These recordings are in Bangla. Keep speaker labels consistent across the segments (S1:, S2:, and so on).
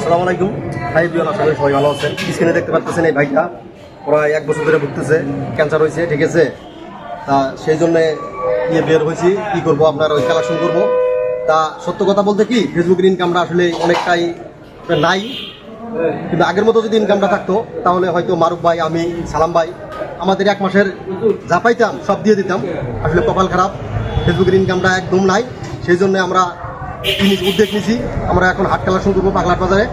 S1: আসসালামু আলাইকুম। হাই বিয়ান, আশা করি সবাই ভালো আছেন। স্ক্রিনে দেখতে পাচ্ছেন এই ভাইটা। প্রায় এক বছর ধরে ভুগতেছে ক্যান্সার হয়েছে, ঠিক আছে? তা সেই জন্য ইয়ে বের হয়েছি। কি করব আপনার ওই কালেকশন করব। তা সত্য কথা বলতে কি ফেসবুকের ইনকামটা আসলে অনেকটাই নাই। কিন্তু আগের মতো যদি ইনকামটা থাকতো, তাহলে হয়তো মারুফ ভাই, আমি, সালাম ভাই, আমাদের এক মাসের যা পাইতাম, সব দিয়ে দিতাম। আসলে কপাল খারাপ। ফেসবুকের ইনকামটা একদম নাই। সেই জন্য আমরা উদ্যোগ নিয়েছি আমরা এখন হাট কালেকশন করব পাগলার বাজারে।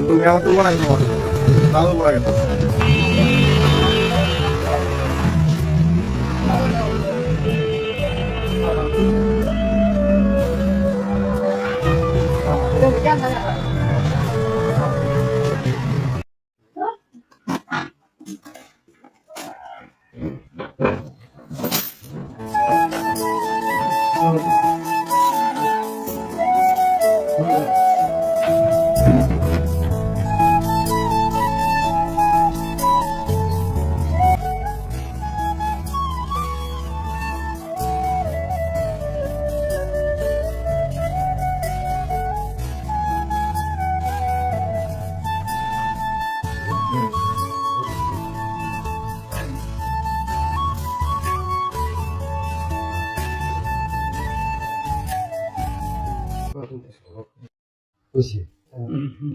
S2: তুমি আমার তো বানাই তোমার ভালো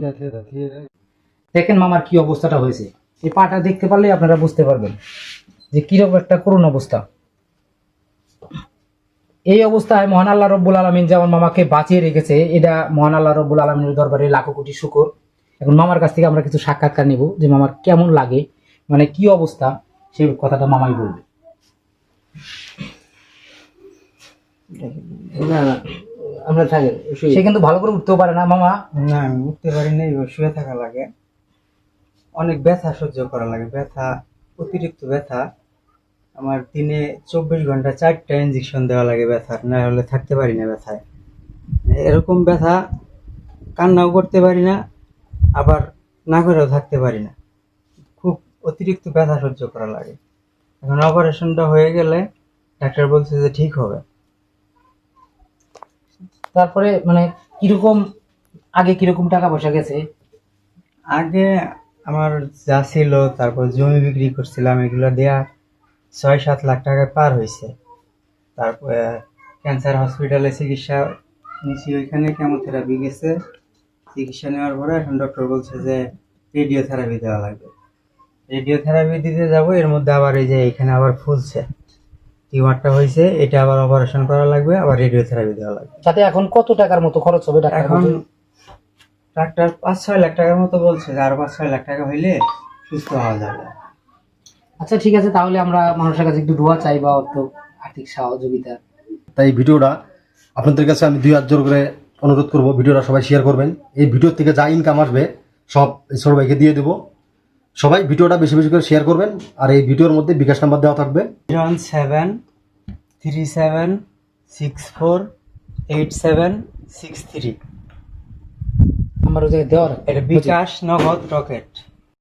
S2: লাগে
S3: দেখেন মামার কি অবস্থাটা হয়েছে। এই পাটা দেখতে পারলে আপনারা বুঝতে পারবেন যে কীরকম একটা করুণ অবস্থা। এই অবস্থায় মহান আল্লাহ রব্বুল আলমিন যেমন মামাকে বাঁচিয়ে রেখেছে এটা মহান আল্লাহ রব্বুল আলমিনের দরবারে লাখো কোটি শুকর। এখন মামার কাছ থেকে আমরা কিছু সাক্ষাৎকার নেব যে মামার কেমন লাগে মানে কি অবস্থা সেই কথাটা মামাই বলবে।
S4: আমরা থাকেন
S3: সে কিন্তু ভালো করে উঠতেও পারে না মামা।
S4: না আমি উঠতে পারি না এবার শুয়ে থাকা লাগে। অনেক ব্যথা সহ্য করা লাগে ব্যথা অতিরিক্ত ব্যথা। আমার দিনে চব্বিশ ঘণ্টা চারটা ইঞ্জেকশন দেওয়া লাগে ব্যথার না হলে থাকতে পারি না ব্যথায়। এরকম ব্যথা কান্নাও করতে পারি না আবার না করেও থাকতে পারি না। খুব অতিরিক্ত ব্যথা সহ্য করা লাগে। এখন অপারেশনটা হয়ে গেলে ডাক্তার বলছে যে ঠিক হবে।
S3: তারপরে মানে কীরকম, আগে কীরকম টাকা পয়সা গেছে?
S4: আগে আমার যা ছিল, তারপর জমি বিক্রি করছিলাম, এগুলো দেয়া ছয় সাত লাখ টাকা পার হয়েছে। তারপরে ক্যান্সার হসপিটালে চিকিৎসা নিয়েছি, ওইখানে কেমোথেরাপি গেছে। চিকিৎসা নেওয়ার পরে এখন ডক্টর বলছে যে রেডিওথেরাপি দেওয়া লাগবে। রেডিওথেরাপি দিতে যাব, এর মধ্যে আবার এই যে এখানে আবার ফুলছে। টিউমারটা হয়েছে এটা আবার অপারেশন করা লাগবে আবার রেডিওথেরাপি দেওয়া লাগবে।
S3: তাতে এখন কত টাকার মতো খরচ হবে
S4: এখন? ডাক্তার পাঁচ ছয় লাখ টাকার মতো বলছে আরও পাঁচ ছয় লাখ টাকা হইলে সুস্থ হওয়া যাবে।
S3: আচ্ছা ঠিক আছে তাহলে আমরা মানুষের কাছে একটু দোয়া চাই বা অর্থ আর্থিক সহযোগিতা।
S1: তাই ভিডিওটা আপনাদের কাছে আমি দুই হাত জোর করে অনুরোধ করব ভিডিওটা সবাই শেয়ার করবেন। এই ভিডিও থেকে যা ইনকাম আসবে সব ভাইকে দিয়ে দেবো। সবাই ভিডিওটা বেশি বেশি করে শেয়ার করবেন আর এই ভিডিওর মধ্যে বিকাশ নাম্বার দেওয়া থাকবে।
S4: Zero seven three seven six four eight seven six three
S3: আমার ওদের দেওয়ার
S4: এটা বিকাশ নগদ রকেট।